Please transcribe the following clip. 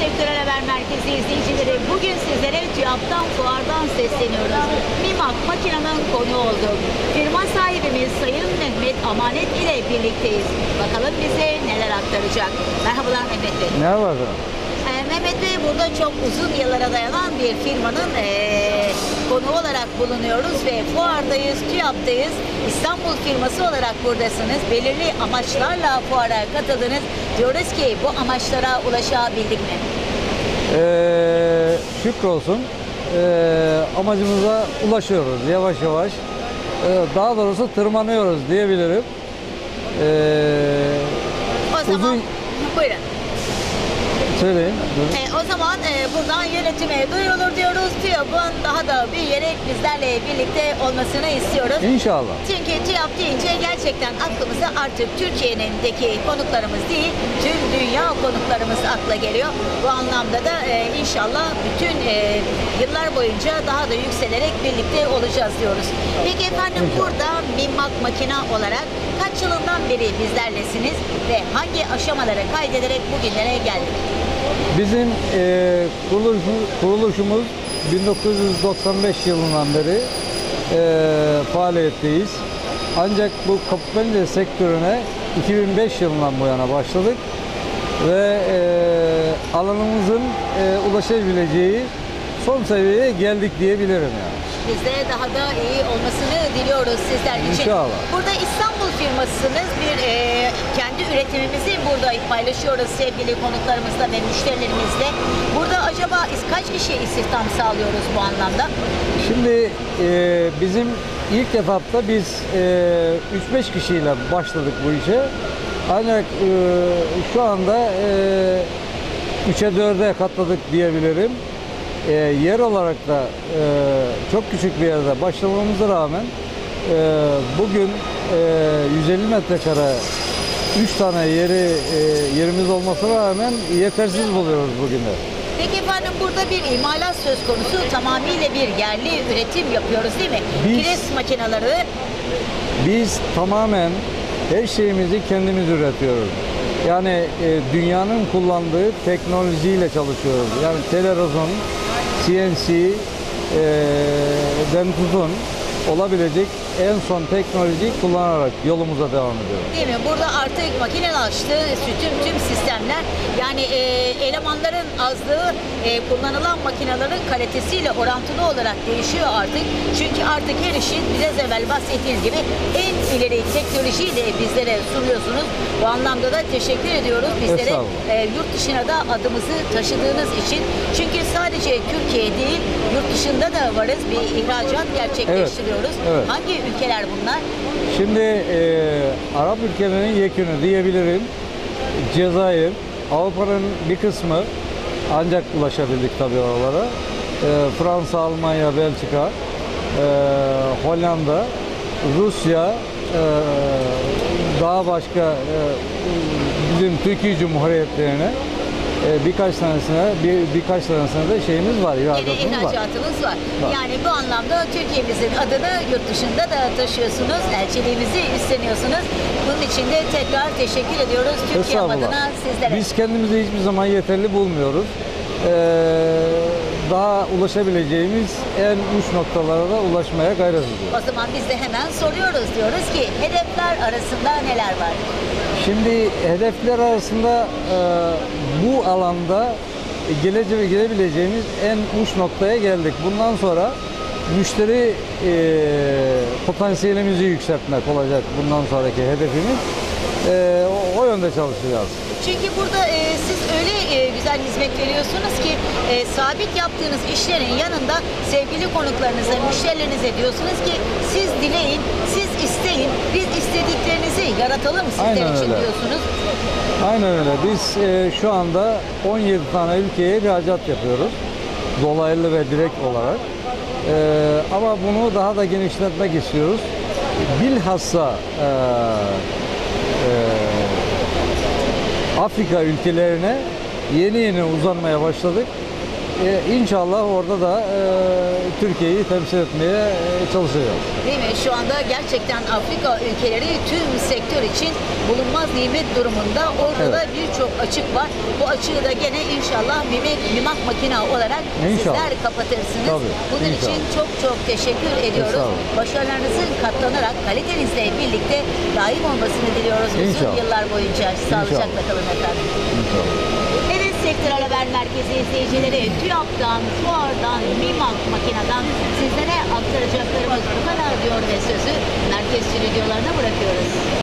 Sektörel Haber Merkezi izleyicileri bugün sizlere TÜYAP'tan fuardan sesleniyoruz. MİMAK makinenin konu olduk. Firma sahibimiz Sayın Mehmet Amanet ile birlikteyiz. Bakalım bize neler aktaracak. Merhabalar Mehmet Bey. Var? Ee, Mehmet Bey burada çok uzun yıllara dayanan bir firmanın ee, konu olarak bulunuyoruz ve fuardayız, TÜYAP'tayız. İstanbul firması olarak buradasınız. Belirli amaçlarla fuara katıldınız. Diyoruz ki bu amaçlara ulaşabildik mi? Ee, şükür olsun. Ee, amacımıza ulaşıyoruz yavaş yavaş. Ee, daha doğrusu tırmanıyoruz diyebilirim. Ee, O zaman Uzun- buyurun. Söyleyin. E, o zaman e, buradan yönetime duyurulur diyoruz. TÜYAP'ın daha da büyüyerek bizlerle birlikte olmasını istiyoruz. İnşallah. Çünkü TÜYAP deyince gerçekten aklımıza artık Türkiye'nindeki konuklarımız değil, tüm dünya konuklarımız akla geliyor. Bu anlamda da e, inşallah bütün e, yıllar boyunca daha da yükselerek birlikte olacağız diyoruz. Peki efendim İnşallah. burada MİMAK makina olarak kaç yılından beri bizlerlesiniz ve hangi aşamaları kaydederek bugünlere geldik? Bizim e, kuruluşumuz, kuruluşumuz 1995 yılından beri e, faaliyetteyiz. Ancak bu kapı pencere sektörüne 2005 yılından bu yana başladık ve e, alanımızın e, ulaşabileceği son seviyeye geldik diyebilirim yani. Biz de daha da iyi olmasını diliyoruz sizler için. İnşallah. Burada İstanbul firmasısınız. Bir e, kendi burada paylaşıyoruz sevgili konuklarımızla ve müşterilerimizle. Burada acaba kaç kişiye istihdam sağlıyoruz bu anlamda? Şimdi e, bizim ilk etapta biz e, 3-5 kişiyle başladık bu işe. Ancak e, şu anda e, 3'e 4'e katladık diyebilirim. E, yer olarak da e, çok küçük bir yerde başlamamıza rağmen e, bugün e, 150 metrekare 3 tane yeri e, yerimiz olmasına rağmen yetersiz buluyoruz bugün de. Peki efendim burada bir imalat söz konusu tamamıyla bir yerli üretim yapıyoruz değil mi? Biz- Pres makineleri Biz tamamen her şeyimizi kendimiz üretiyoruz. Yani e, dünyanın kullandığı teknolojiyle çalışıyoruz. Yani telerozon, CNC, e, den tutun olabilecek en son teknolojiyi kullanarak yolumuza devam ediyoruz. Değil mi? Burada artık makinelaştı tüm tüm sistemler. Yani e, elemanların azlığı e, kullanılan makinelerin kalitesiyle orantılı olarak değişiyor artık. Çünkü artık her işin biraz evvel bahsettiğiniz gibi en ileri teknolojiyi de bizlere sunuyorsunuz. Bu anlamda da teşekkür ediyoruz bizlere e, yurt dışına da adımızı taşıdığınız için. Çünkü sadece Türkiye değil yurt dışında da varız. Bir ihracat gerçekleştiriyoruz. evet. Hangi ülkeler bunlar? Şimdi e, Arap ülkelerinin yekünü diyebilirim. Cezayir, Avrupa'nın bir kısmı ancak ulaşabildik tabii oralara. E, Fransa, Almanya, Belçika, e, Hollanda, Rusya, e, daha başka e, bizim Türkiye Cumhuriyetlerine e, birkaç tanesine bir birkaç tanesine de şeyimiz var, ihracatımız var. ihracatınız var. Var. Yani bu anlamda Türkiye'mizin adını yurt dışında da taşıyorsunuz. Elçiliğimizi üstleniyorsunuz. Bunun için de tekrar teşekkür ediyoruz Türkiye adına sizlere. Biz kendimizi hiçbir zaman yeterli bulmuyoruz. Ee, daha ulaşabileceğimiz en uç noktalara da ulaşmaya gayret ediyoruz. O zaman biz de hemen soruyoruz diyoruz ki hedefler arasında neler var? Şimdi hedefler arasında e, bu alanda gelece gelebileceğimiz en uç noktaya geldik. Bundan sonra müşteri e, potansiyelimizi yükseltmek olacak bundan sonraki hedefimiz. E, o, yönde çalışacağız. Çünkü burada siz öyle güzel hizmet veriyorsunuz ki e, sabit yaptığınız işlerin yanında sevgili konuklarınıza, müşterilerinize diyorsunuz ki siz dileyin, siz isteyin, biz istediklerinizi yaratalım sizler Aynen için öyle. diyorsunuz. Aynen öyle. Biz e, şu anda 17 tane ülkeye ihracat yapıyoruz. Dolaylı ve direkt olarak. E, ama bunu daha da genişletmek istiyoruz. Bilhassa e, e, Afrika ülkelerine yeni yeni uzanmaya başladık. E, inşallah orada da e, Türkiye'yi temsil etmeye e, çalışacağız. Değil mi? Şu anda gerçekten Afrika ülkeleri tüm sektör için bulunmaz nimet durumunda. Orada Evet. da birçok açık var. Bu açığı da gene inşallah mimek, mimak makina olarak İnşallah. sizler kapatırsınız. Tabii, Bunun inşallah. için çok çok teşekkür ediyoruz. Başarılarınızın katlanarak kalitenizle birlikte daim olmasını diliyoruz uzun yıllar boyunca. Sağlıcakla kalın efendim. İnşallah. Sektör Haber Merkezi izleyicileri TÜYAP'tan, FUAR'dan, MİMAK makineden sizlere aktaracaklarımız bu kadar diyor ve sözü merkez stüdyolarına bırakıyoruz.